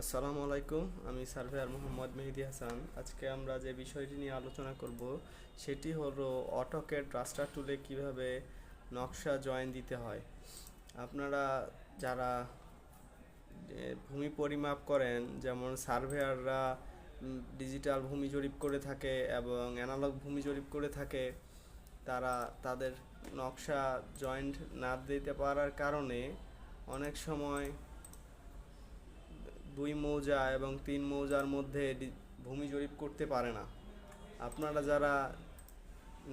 আসসালামু আলাইকুম, আমি সার্ভেয়ার মোহাম্মদ মেহেদি হাসান। আজকে আমরা যে বিষয়টি নিয়ে আলোচনা করব, সেটি হলো অটোকেড রাস্টার টুলে কীভাবে নকশা জয়েন দিতে হয়। আপনারা যারা ভূমি পরিমাপ করেন, যেমন সার্ভেয়াররা ডিজিটাল ভূমি জরিপ করে থাকে এবং অ্যানালগ ভূমি জরিপ করে থাকে, তারা তাদের নকশা জয়েন্ট না দিতে পারার কারণে অনেক সময় দুই মৌজা এবং তিন মৌজার মধ্যে ভূমি জরিপ করতে পারে না। আপনারা যারা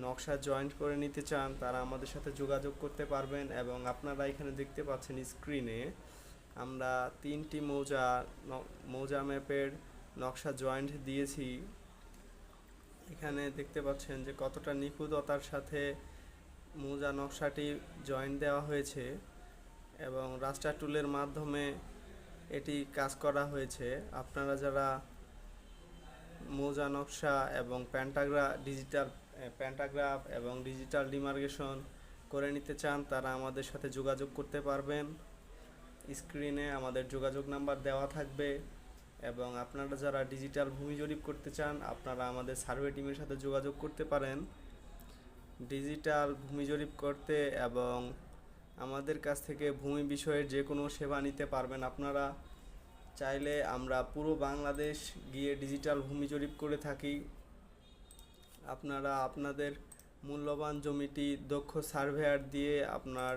নকশা জয়েন্ট করে নিতে চান, তারা আমাদের সাথে যোগাযোগ করতে পারবেন এবং আপনারা এখানে দেখতে পাচ্ছেন স্ক্রিনে আমরা তিনটি মৌজা মৌজা ম্যাপের নকশা জয়েন্ট দিয়েছি। এখানে দেখতে পাচ্ছেন যে কতটা নিখুঁততার সাথে মৌজা নকশাটি জয়েন্ট দেওয়া হয়েছে এবং রাস্টার টুলের মাধ্যমে এটি কাজ করা হয়েছে। আপনারা যারা মোজা, নকশা এবং প্যান্টাগ্রা ডিজিটাল প্যান্টাগ্রাফ এবং ডিজিটাল ডিমার্গেশন করে নিতে চান, তারা আমাদের সাথে যোগাযোগ করতে পারবেন। স্ক্রিনে আমাদের যোগাযোগ নাম্বার দেওয়া থাকবে এবং আপনারা যারা ডিজিটাল ভূমি জরিপ করতে চান, আপনারা আমাদের সার্ভে টিমের সাথে যোগাযোগ করতে পারেন। ডিজিটাল ভূমি জরিপ করতে এবং আমাদের কাছ থেকে ভূমি বিষয়ের যে কোনো সেবা নিতে পারবেন। আপনারা চাইলে আমরা পুরো বাংলাদেশ গিয়ে ডিজিটাল ভূমি জরিপ করে থাকি। আপনারা আপনাদের মূল্যবান জমিটি দক্ষ সার্ভেয়ার দিয়ে আপনার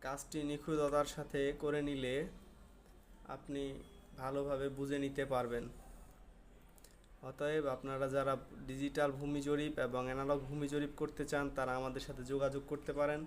কাজটি নিখুঁততার সাথে করে নিলে আপনি ভালোভাবে বুঝে নিতে পারবেন। অতএব আপনারা যারা ডিজিটাল ভূমি জরিপ এবং অ্যানালগ ভূমি জরিপ করতে চান, তারা আমাদের সাথে যোগাযোগ করতে পারেন।